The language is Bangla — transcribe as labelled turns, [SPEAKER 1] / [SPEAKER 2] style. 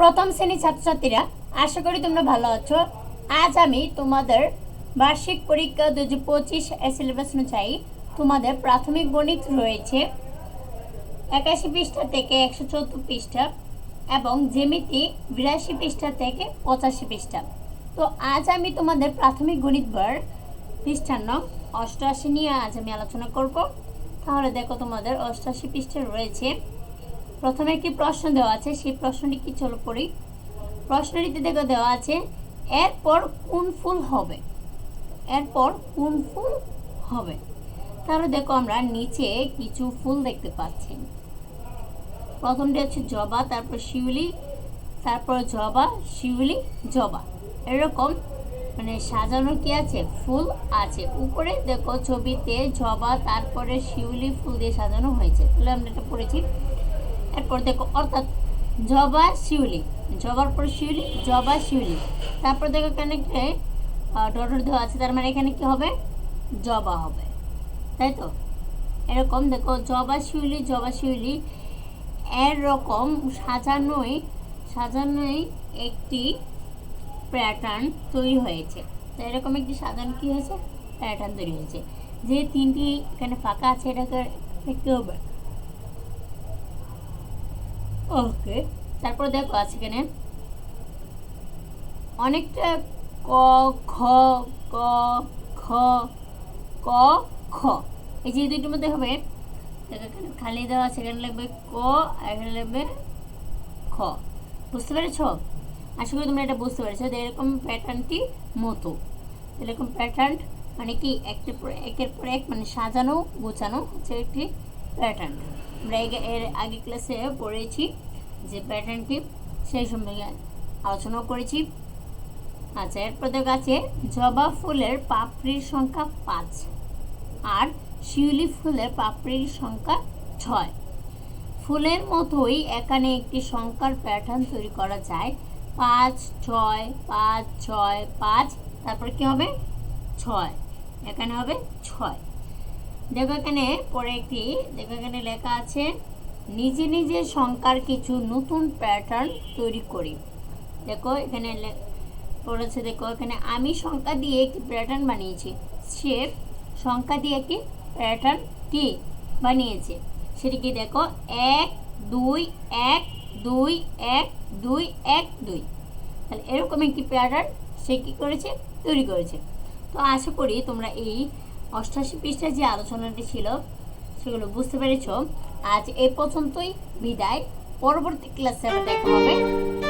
[SPEAKER 1] প্রথম শ্রেণির ছাত্রছাত্রীরা, আশা করি তোমরা ভালো আছো। আজ আমি তোমাদের বার্ষিক পরীক্ষা দু হাজার পঁচিশ সিলেবাস অনুযায়ী তোমাদের প্রাথমিক গণিত রয়েছে একাশি পৃষ্ঠা থেকে একশো চৌদ্দ পৃষ্ঠা এবং জেমিতি বিরাশি পৃষ্ঠা থেকে পঁচাশি পৃষ্ঠা। তো আজ আমি তোমাদের প্রাথমিক গণিত বর পৃষ্ঠার নং অষ্টআশি নিয়ে আজ আমি আলোচনা করব। তাহলে দেখো তোমাদের অষ্টআশি পৃষ্ঠা রয়েছে। প্রথমে একটি প্রশ্ন দেওয়া আছে, সেই প্রশ্নটি কি চলো পড়ি। প্রশ্নটিতে দেখো দেওয়া আছে, এরপর কোন ফুল হবে? এরপর কোন ফুল হবে? তাহলে দেখো আমরা নিচে কিছু ফুল দেখতে পাচ্ছি। প্রথমটি হচ্ছে জবা, তারপর শিউলি, তারপর জবা, শিউলি, জবা। এরকম মানে সাজানো কি আছে? ফুল আছে। উপরে দেখো ছবিতে জবা, তারপরে শিউলি ফুল দিয়ে সাজানো হয়েছে। তাহলে আমরা এটা পড়েছি। এরপর দেখো, অর্থাৎ জবা শিউলি। জবার পর শিউলি, জবা শিউলি। তারপর দেখো এখানে ডটর দেওয়া আছে, তার মানে এখানে কি হবে? জবা হবে। তাই তো? এরকম দেখো, জবা শিউলি জবা শিউলি। এরকম সাজানোই সাজানোই একটি প্যাটার্ন তৈরি হয়েছে। তো এরকম একটি সাজানো কি হয়েছে? প্যাটার্ন তৈরি হয়েছে। যে তিনটি এখানে ফাঁকা আছে, এটাকে দেখতে হবে। ওকে, তারপর দেখো আছে এখানে অনেকটা ক, খ ক খ ক, খ। এই যে দুইটির মধ্যে হবে এখানে খালি দেওয়া আছে, এখানে লিখবে ক, আর এখানে লাগবে খ। বুঝতে পেরেছ? আশা করি তোমরা এটা বুঝতে পেরেছ। যে এরকম প্যাটার্নটি মতো। এরকম প্যাটার্ন মানে কি একটার পর একের পর এক মানে সাজানো, গোছানো, হচ্ছে একটি প্যাটার্ন আমরা এর আগে ক্লাসে পড়েছি যে প্যাটার্নটি সেই সম্পর্কে আলোচনা করেছি। আচ্ছা এরপর দেখা আছে জবা ফুলের পাপড়ির সংখ্যা পাঁচ আর শিউলি ফুলের পাপড়ির সংখ্যা ছয়। ফুলের মতোই এখানে একটি সংখ্যার প্যাটার্ন তৈরি করা যায়। পাঁচ, ছয় পাঁচ ছয়, পাঁচ, তারপর কি হবে? ছয়। এখানে হবে ছয়। দেখো এখানে পরে একটি দেখো এখানে লেখা আছে, নিজে নিজে সংখ্যার কিছু নতুন প্যাটার্ন তৈরি করি। দেখো, এখানে পড়েছে, দেখো, এখানে, আমি সংখ্যা দিয়ে একটি প্যাটার্ন বানিয়েছি। সে সংখ্যা দিয়ে একটি প্যাটার্ন কি বানিয়েছে? সেটি কি, দেখো, এক, দুই এক দুই এক দুই এক, দুই। তাহলে এরকম একটি প্যাটার্ন সে কী করেছে? তৈরি করেছে। তো আশা করি তোমরা এই অষ্টাশি পৃষ্ঠায় যে আলোচনাটি ছিল, সেগুলো বুঝতে পেরেছ। আজ এ পর্যন্তই। বিদায়। পরবর্তী ক্লাসে দেখা হবে।